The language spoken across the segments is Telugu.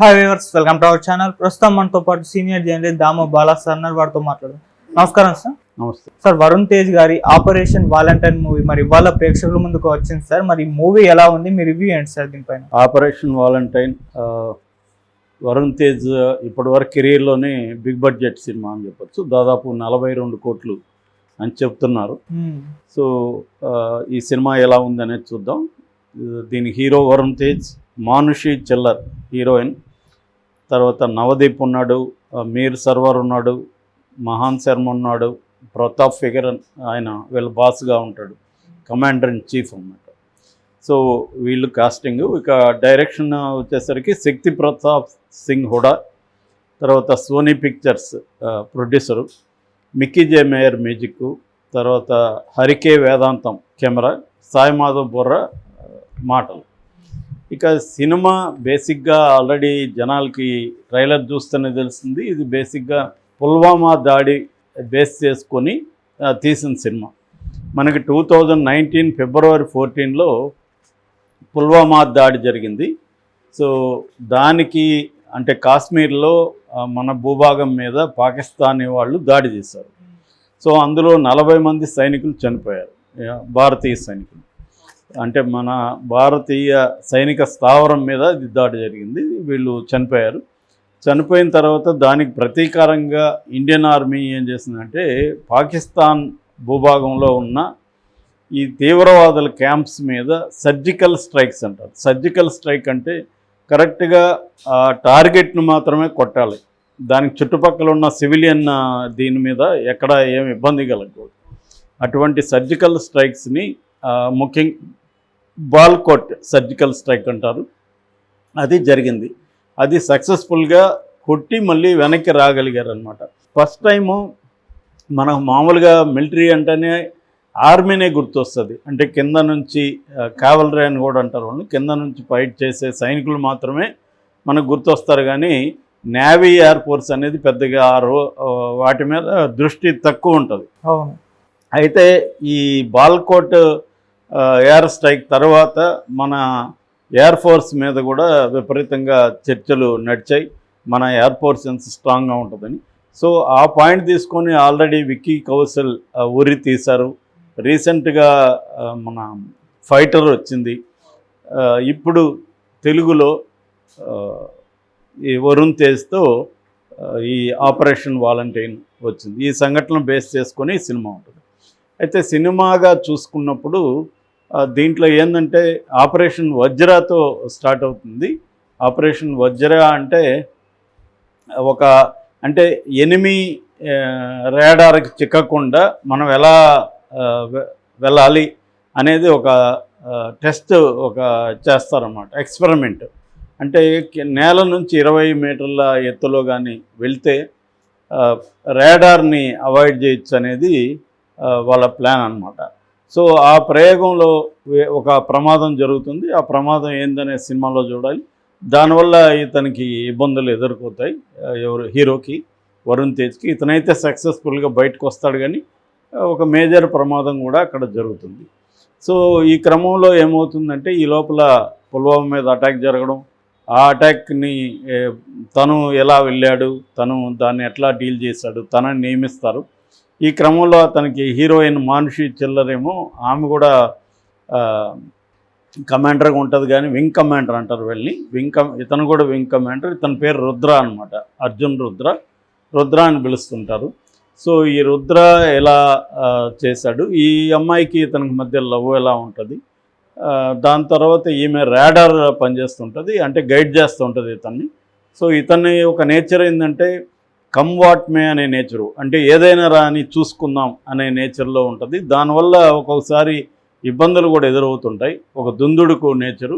Hi viewers welcome to our channel ప్రస్తుతం మనతో పాటు senior journalist Damo Bala sir ఉన్నారు. వారితో మాట్లాడదాం. నమస్కారం సార్ నమస్తే. సార్ వరుణ్ తేజ్ గారి ఆపరేషన్ వాలంటైన్ మూవీ మరి ఇవాళ ప్రేక్షకుల ముందుకు వచ్చింది సార్ మరి మూవీ ఎలా ఉంది? మీ రివ్యూ ఏంటి సార్ దీనిపైన? ఆపరేషన్ వాలంటైన్ వరుణ్ తేజ్ ఇప్పటివరకు కెరీర్లోనే బిగ్ బడ్జెట్ సినిమా అని చెప్పొచ్చు. దాదాపు నలభై రెండు కోట్లు అని చెప్తున్నారు. మ్మ్. సో ఈ సినిమా ఎలా ఉందనేది చూద్దాం. దీని హీరో వరుణ్ తేజ్ మానుషి చిల్లర్ హీరోయిన్. తర్వాత నవదీప్ ఉన్నాడు మీర్ సర్వర్ ఉన్నాడు మహాన్ శర్మ ఉన్నాడు ప్రతాప్ ఫిగర్ ఆయన వీళ్ళ బాస్గా ఉంటాడు కమాండర్ ఇన్ చీఫ్ అన్నమాట. సో వీళ్ళు కాస్టింగ్ ఇక డైరెక్షన్ వచ్చేసరికి శక్తి ప్రతాప్ సింగ్ హుడా తర్వాత Sony Pictures producer Mickey J Meyer music తర్వాత హరికే వేదాంతం కెమెరా సాయి మాధవ్ మాటలు. ఇక సినిమా బేసిక్గా ఆల్రెడీ జనాలకి ట్రైలర్ చూస్తేనే తెలిసింది ఇది బేసిక్గా పుల్వామా దాడి బేస్ చేసుకొని తీసిన సినిమా. మనకి టూ థౌజండ్ నైన్టీన్ ఫిబ్రవరి ఫోర్టీన్లో పుల్వామా దాడి జరిగింది. సో దానికి అంటే కాశ్మీర్లో మన భూభాగం మీద పాకిస్తానీ వాళ్ళు దాడి చేశారు. సో అందులో నలభై మంది సైనికులు చనిపోయారు. భారతీయ సైనికులు. అంటే మన భారతీయ సైనిక స్థావరం మీద ఇది దాడి జరిగింది. వీళ్ళు చనిపోయారు. చనిపోయిన తర్వాత దానికి ప్రతీకారంగా ఇండియన్ ఆర్మీ ఏం చేసిందంటే పాకిస్తాన్ భూభాగంలో ఉన్న ఈ తీవ్రవాదుల క్యాంప్స్ మీద సర్జికల్ స్ట్రైక్స్ అంటారు. సర్జికల్ స్ట్రైక్ అంటే కరెక్ట్గా ఆ టార్గెట్ను మాత్రమే కొట్టాలి. దానికి చుట్టుపక్కల ఉన్న సివిలియన్ దీని మీద ఎక్కడ ఏమి ఇబ్బంది కలగకూడదు. అటువంటి సర్జికల్ స్ట్రైక్స్ని ముఖ్యం బాల్కోట్ సర్జికల్ స్ట్రైక్ అంటారు. అది జరిగింది. అది సక్సెస్ఫుల్గా కొట్టి మళ్ళీ వెనక్కి రాగలిగారు అనమాట ఫస్ట్ టైము మనకు మామూలుగా మిలిటరీ అంటేనే ఆర్మీనే గుర్తొస్తుంది. అంటే కింద నుంచి కావలరీ అని కూడా అంటారు వాళ్ళు. కింద నుంచి ఫైట్ చేసే సైనికులు మాత్రమే మనకు గుర్తొస్తారు కానీ నేవీ ఎయిర్ ఫోర్స్ అనేది పెద్దగా ఆ రో వాటి మీద దృష్టి తక్కువ ఉంటుంది. అవును. అయితే ఈ బాల్కోట్ ఎయిర్ స్ట్రైక్ తర్వాత మన ఎయిర్ ఫోర్స్ మీద కూడా విపరీతంగా చర్చలు నడిచాయి. మన ఎయిర్ ఫోర్స్ ఎంత స్ట్రాంగ్గా ఉంటుందని. సో ఆ పాయింట్ తీసుకొని ఆల్రెడీ విక్కీ కౌశల్ ఊరి తీశారు. రీసెంట్గా మన ఫైటర్ వచ్చింది. ఇప్పుడు తెలుగులో ఈ వరుణ్ తేజ్తో ఈ ఆపరేషన్ వాలంటైన్ వచ్చింది. ఈ సంఘటన బేస్ చేసుకొని సినిమా ఉంటుంది. అయితే సినిమాగా చూసుకున్నప్పుడు దీంట్లో ఏంటంటే ఆపరేషన్ వజ్రాతో స్టార్ట్ అవుతుంది. ఆపరేషన్ వజ్ర అంటే ఒక అంటే ఎనిమి రేడార్కి చిక్కకుండా మనం ఎలా వెళ్ళాలి అనేది ఒక టెస్ట్ ఒక చేస్తారన్నమాట. ఎక్స్పెరిమెంట్ అంటే నేల నుంచి ఇరవై మీటర్ల ఎత్తులో కానీ వెళ్తే రేడార్ని అవాయిడ్ చేయొచ్చు అనేది వాళ్ళ ప్లాన్ అన్నమాట. సో ఆ ప్రయోగంలో ఒక ప్రమాదం జరుగుతుంది. ఆ ప్రమాదం ఏందనే సినిమాలో చూడాలి. దానివల్ల ఇతనికి ఇబ్బందులు ఎదుర్కొతాయి. ఎవరు హీరోకి వరుణ్ తేజ్కి. ఇతనైతే సక్సెస్ఫుల్గా బయటకు వస్తాడు కానీ ఒక మేజర్ ప్రమాదం కూడా అక్కడ జరుగుతుంది. సో ఈ క్రమంలో ఏమవుతుందంటే ఈ లోపల పుల్వామా మీద అటాక్ జరగడం ఆ అటాక్ని తను ఎలా వెళ్ళాడు తను దాన్ని ఎట్లా డీల్ చేశాడు తనని నియమిస్తారు. ఈ క్రమంలో అతనికి హీరోయిన్ మానుషి చిల్లరేమో ఆమె కూడా కమాండర్గా ఉంటుంది కానీ వింగ్ కమాండర్ అంటారు వెళ్ళి వింగ్ కమ్ ఇతను కూడా వింగ్ కమాండర్ ఇతని పేరు రుద్ర అనమాట అర్జున్ రుద్ర. రుద్ర అని పిలుస్తుంటారు. సో ఈ రుద్ర ఎలా చేశాడు? ఈ అమ్మాయికి ఇతనికి మధ్య లవ్ ఎలా ఉంటుంది? దాని తర్వాత ఈమె ర్యాడర్ పనిచేస్తుంటుంది అంటే గైడ్ చేస్తూ ఉంటుంది ఇతన్ని. సో ఇతని ఒక నేచర్ ఏంటంటే కమ్ వాట్ మే అనే నేచరు అంటే ఏదైనా రాని చూసుకుందాం అనే నేచర్లో ఉంటుంది. దానివల్ల ఒక్కొక్కసారి ఇబ్బందులు కూడా ఎదురవుతుంటాయి. ఒక దుందుడుకు నేచరు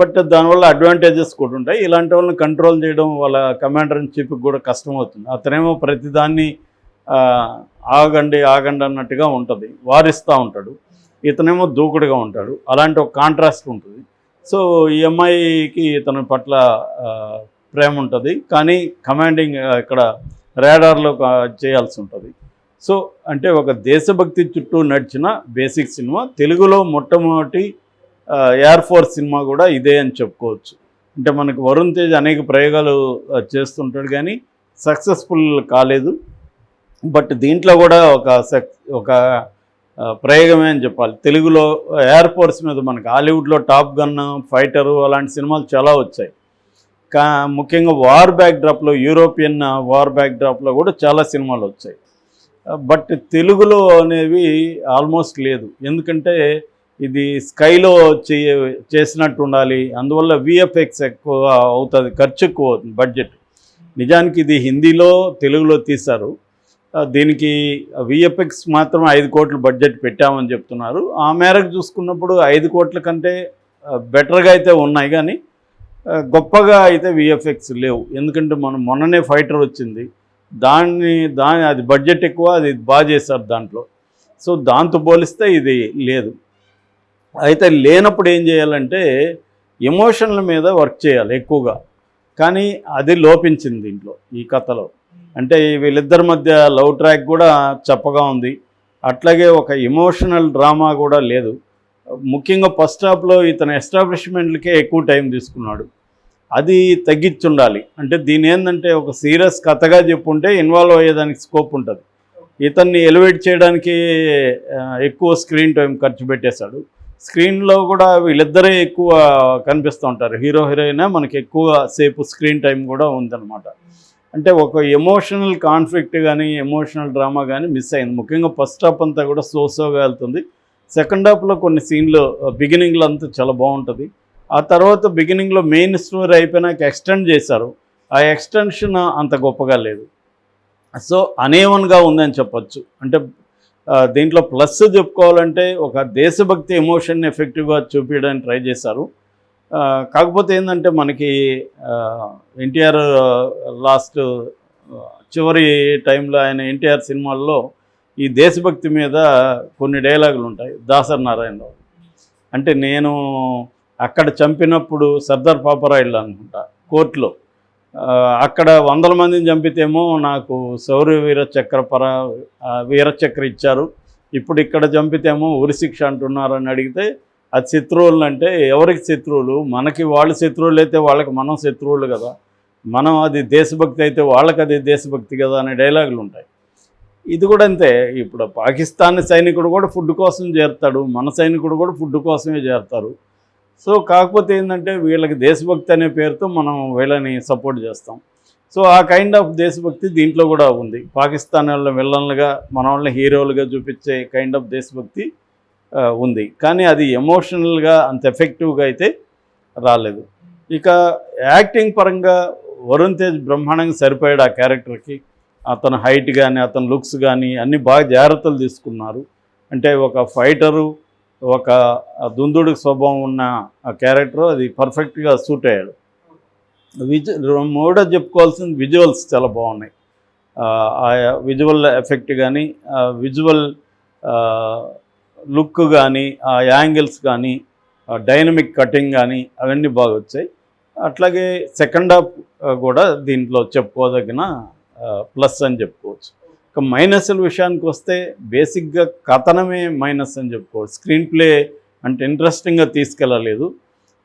బట్ దానివల్ల అడ్వాంటేజెస్ కూడా ఉంటాయి. ఇలాంటి వాళ్ళని కంట్రోల్ చేయడం వాళ్ళ కమాండర్ ఇన్ చీఫ్కి కూడా కష్టం అవుతుంది. అతనేమో ప్రతిదాన్ని ఆగండి ఆగండి అన్నట్టుగా ఉంటుంది. వారిస్తూ ఉంటాడు. ఇతనేమో దూకుడుగా ఉంటాడు. అలాంటి ఒక కాంట్రాస్ట్ ఉంటుంది. సో ఈ అమ్మాయికి ఇతని పట్ల ప్రేమ ఉంటుంది కానీ కమాండింగ్ ఇక్కడ రేడార్లో చేయాల్సి ఉంటుంది. సో అంటే ఒక దేశభక్తి చుట్టూ నడిచిన బేసిక్ సినిమా తెలుగులో మొట్టమొదటి ఎయిర్ ఫోర్స్ సినిమా కూడా ఇదే అని చెప్పుకోవచ్చు. అంటే మనకు వరుణ్ తేజ్ అనేక ప్రయోగాలు చేస్తుంటాడు కానీ సక్సెస్ఫుల్ కాలేదు. బట్ దీంట్లో కూడా ఒక సక్ ఒక ప్రయోగమే అని చెప్పాలి. తెలుగులో ఎయిర్ ఫోర్స్ మీద మనకి హాలీవుడ్లో టాప్ గన్ ఫైటరు అలాంటి సినిమాలు చాలా వచ్చాయి. కా ముఖ్యంగా వార్ బ్యాక్డ్రాప్లో యూరోపియన్ వార్ బ్యాక్డ్రాప్లో కూడా చాలా సినిమాలు వచ్చాయి. బట్ తెలుగులో అనేవి ఆల్మోస్ట్ లేదు. ఎందుకంటే ఇది స్కైలో చేయ చేసినట్టు ఉండాలి. అందువల్ల విఎఫ్ఎక్స్ ఎక్కువ అవుతుంది ఖర్చు ఎక్కువ అవుతుంది బడ్జెట్. నిజానికి ఇది హిందీలో తెలుగులో తీశారు. దీనికి విఎఫ్ఎక్స్ మాత్రం ఐదు కోట్ల బడ్జెట్ పెట్టామని చెప్తున్నారు. ఆ మేరకు చూసుకున్నప్పుడు ఐదు కోట్ల కంటే బెటర్గా అయితే ఉన్నాయి కానీ గొప్పగా అయితే విఎఫ్ఎక్స్ లేవు. ఎందుకంటే మనం మొన్ననే ఫైటర్ వచ్చింది. దాన్ని దాని అది బడ్జెట్ ఎక్కువ అది బాగా చేశారు దాంట్లో. సో దాంతో పోలిస్తే ఇది లేదు. అయితే లేనప్పుడు ఏం చేయాలంటే ఎమోషన్ల మీద వర్క్ చేయాలి ఎక్కువగా. కానీ అది లోపించింది దీంట్లో ఈ కథలో. అంటే వీళ్ళిద్దరి మధ్య లవ్ ట్రాక్ కూడా చప్పగా ఉంది. అట్లాగే ఒక ఎమోషనల్ డ్రామా కూడా లేదు. ముఖ్యంగా ఫస్ట్ హాఫ్లో ఇతను ఎస్టాబ్లిష్మెంట్లకే ఎక్కువ టైం తీసుకున్నాడు. అది తగ్గించుండాలి. అంటే దీని ఏంటంటే ఒక సీరియస్ కథగా చెప్పుంటే ఇన్వాల్వ్ అయ్యేదానికి స్కోప్ ఉంటుంది. ఇతన్ని ఎలివేట్ చేయడానికి ఎక్కువ స్క్రీన్ టైం ఖర్చు పెట్టేశాడు. స్క్రీన్లో కూడా వీళ్ళిద్దరే ఎక్కువ కనిపిస్తూ ఉంటారు. హీరో హీరోయిన్ మనకి ఎక్కువ సేపు స్క్రీన్ టైం కూడా ఉందన్నమాట. అంటే ఒక ఎమోషనల్ కాన్ఫ్లిక్ట్ కానీ ఎమోషనల్ డ్రామా కానీ మిస్ అయింది. ముఖ్యంగా ఫస్ట్ హాఫ్ అంతా కూడా సోసోగా వెళ్తుంది. సెకండ్ హాఫ్లో కొన్ని సీన్లు బిగినింగ్లో అంతా చాలా బాగుంటుంది. ఆ తర్వాత బిగినింగ్లో మెయిన్ స్టోరీ అయిపోయినాక ఎక్స్టెండ్ చేశారు. ఆ ఎక్స్టెన్షన్ అంత గొప్పగా లేదు. సో అనేవన్గా ఉందని చెప్పచ్చు. అంటే దీంట్లో ప్లస్ చెప్పుకోవాలంటే ఒక దేశభక్తి ఎమోషన్ ఎఫెక్టివ్గా చూపించడానికి ట్రై చేశారు. కాకపోతే ఏంటంటే మనకి ఎన్టీఆర్ లాస్ట్ చివరి టైంలో ఆయన ఎన్టీఆర్ సినిమాల్లో ఈ దేశభక్తి మీద కొన్ని డైలాగులు ఉంటాయి. దాసరి నారాయణరావు అంటే నేను అక్కడ చంపినప్పుడు సర్దార్ పాపరాయుళ్ళు అనుకుంటా కోర్టులో. అక్కడ వందల మందిని చంపితేమో నాకు శౌర్య వీర చక్ర పర వీరచక్ర వీర చక్ర ఇచ్చారు. ఇప్పుడు ఇక్కడ చంపితేమో ఉరిశిక్ష అంటున్నారు అని అడిగితే అది శత్రువులు అంటే ఎవరికి శత్రువులు? మనకి వాళ్ళు శత్రువులు అయితే వాళ్ళకి మనం శత్రువులు కదా. మనం అది దేశభక్తి అయితే వాళ్ళకి అది దేశభక్తి కదా అనే డైలాగులు ఉంటాయి. ఇది కూడా అంతే. ఇప్పుడు పాకిస్తాన్ సైనికుడు కూడా ఫుడ్ కోసం చేరుతాడు. మన సైనికుడు కూడా ఫుడ్ కోసమే చేరుతారు. సో కాకపోతే ఏంటంటే వీళ్ళకి దేశభక్తి అనే పేరుతో మనం వీళ్ళని సపోర్ట్ చేస్తాం. సో ఆ కైండ్ ఆఫ్ దేశభక్తి దీంట్లో కూడా ఉంది. పాకిస్తాన్ వాళ్ళ విల్లన్లుగా మన వాళ్ళని హీరోలుగా చూపించే కైండ్ ఆఫ్ దేశభక్తి ఉంది. కానీ అది ఎమోషనల్గా అంత ఎఫెక్టివ్గా అయితే రాలేదు. ఇక యాక్టింగ్ పరంగా వరుణ్ తేజ్ బ్రహ్మాండంగా సరిపోయాడు ఆ క్యారెక్టర్కి. అతని హైట్ కానీ అతని లుక్స్ కానీ అన్నీ బాగా జాగ్రత్తలు తీసుకున్నారు. అంటే ఒక ఫైటరు ఒక దుందుడికి స్వభావం ఉన్న ఆ క్యారెక్టర్ అది పర్ఫెక్ట్గా సూట్ అయ్యాడు. విజు మూడో చెప్పుకోవాల్సిన విజువల్స్ చాలా బాగున్నాయి. ఆ విజువల్ ఎఫెక్ట్ కానీ విజువల్ లుక్ కానీ ఆ యాంగిల్స్ కానీ డైనమిక్ కటింగ్ కానీ అవన్నీ బాగా వచ్చాయి. అట్లాగే సెకండ్ హాఫ్ కూడా దీంట్లో చెప్పుకోదగిన ప్లస్ అని చెప్పుకోవచ్చు. ఇక మైనస్ల విషయానికి వస్తే బేసిక్గా కథనమే మైనస్ అని చెప్పుకోవచ్చు. స్క్రీన్ ప్లే అంటే ఇంట్రెస్టింగ్గా తీసుకెళ్ళలేదు.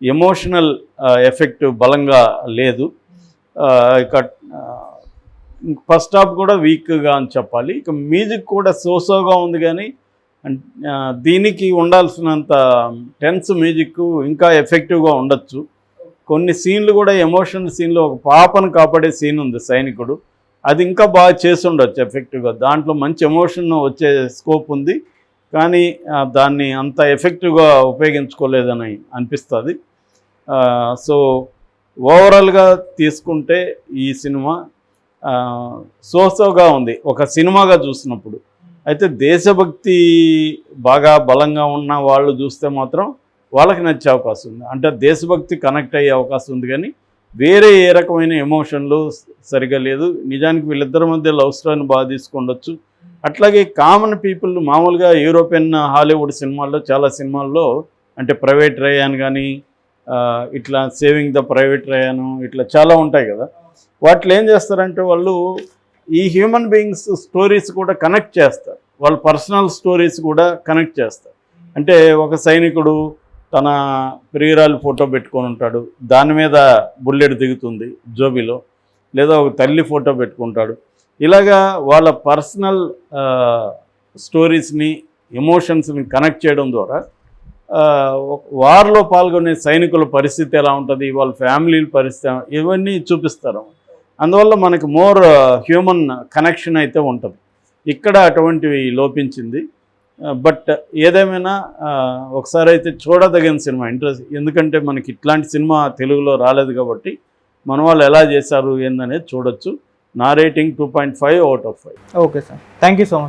ఎమోషనల్ ఎఫెక్ట్ బలంగా లేదు. ఇక ఫస్ట్ హాఫ్ కూడా వీక్గా అని చెప్పాలి. ఇక మ్యూజిక్ కూడా సోసోగా ఉంది కానీ దీనికి ఉండాల్సినంత టెన్స్ మ్యూజిక్ ఇంకా ఎఫెక్టివ్గా ఉండొచ్చు. కొన్ని సీన్లు కూడా ఎమోషనల్ సీన్లో ఒక పాపను కాపాడే సీన్ ఉంది సైనికుడు. అది ఇంకా బాగా చేసుండొచ్చు ఎఫెక్టివ్గా దాంట్లో మంచి ఎమోషన్ వచ్చే స్కోప్ ఉంది. కానీ దాన్ని అంత ఎఫెక్టివ్గా ఉపయోగించుకోలేదని అనిపిస్తుంది. సో ఓవరాల్గా తీసుకుంటే ఈ సినిమా సోసోగా ఉంది. ఒక సినిమాగా చూసినప్పుడు. అయితే దేశభక్తి బాగా బలంగా ఉన్న వాళ్ళు చూస్తే మాత్రం వాళ్ళకి నచ్చే అవకాశం ఉంది. అంటే దేశభక్తి కనెక్ట్ అయ్యే అవకాశం ఉంది కానీ వేరే ఏ రకమైన ఎమోషన్లు సరిగా లేదు. నిజానికి వీళ్ళిద్దరి మధ్య లవ్ స్టోరీని బాగా తీసుకుండొచ్చు. అట్లాగే కామన్ పీపుల్ మామూలుగా యూరోపియన్ హాలీవుడ్ సినిమాల్లో చాలా సినిమాల్లో అంటే ప్రైవేట్ రయాన్ కానీ ఇట్లా సేవింగ్ ద ప్రైవేట్ రయాను ఇట్లా చాలా ఉంటాయి కదా. వాటిలో ఏం చేస్తారంటే వాళ్ళు ఈ హ్యూమన్ బీయింగ్స్ స్టోరీస్ కూడా కనెక్ట్ చేస్తారు. వాళ్ళ పర్సనల్ స్టోరీస్ కూడా కనెక్ట్ చేస్తారు. అంటే ఒక సైనికుడు తన ప్రియురాలు ఫోటో పెట్టుకొని ఉంటాడు. దాని మీద బుల్లెట్ దిగుతుంది జోబీలో. లేదా ఒక తల్లి ఫోటో పెట్టుకుంటాడు. ఇలాగా వాళ్ళ పర్సనల్ స్టోరీస్ని ఎమోషన్స్ని కనెక్ట్ చేయడం ద్వారా వారిలో వార్లో పాల్గొనే సైనికుల పరిస్థితి ఎలా ఉంటుంది వాళ్ళ ఫ్యామిలీల పరిస్థితి ఇవన్నీ చూపిస్తారు. అందువల్ల మనకి మోర్ హ్యూమన్ కనెక్షన్ అయితే ఉంటుంది. ఇక్కడ అటువంటివి లోపించింది. బట్ ఏదేమైనా ఒకసారి అయితే చూడదగిన సినిమా ఇంట్రెస్ట్. ఎందుకంటే మనకి ఇట్లాంటి సినిమా తెలుగులో రాలేదు కాబట్టి మన వాళ్ళు ఎలా చేశారు ఏందనేది చూడొచ్చు. నా rating two point five out of five. Okay sir. Thank you so much.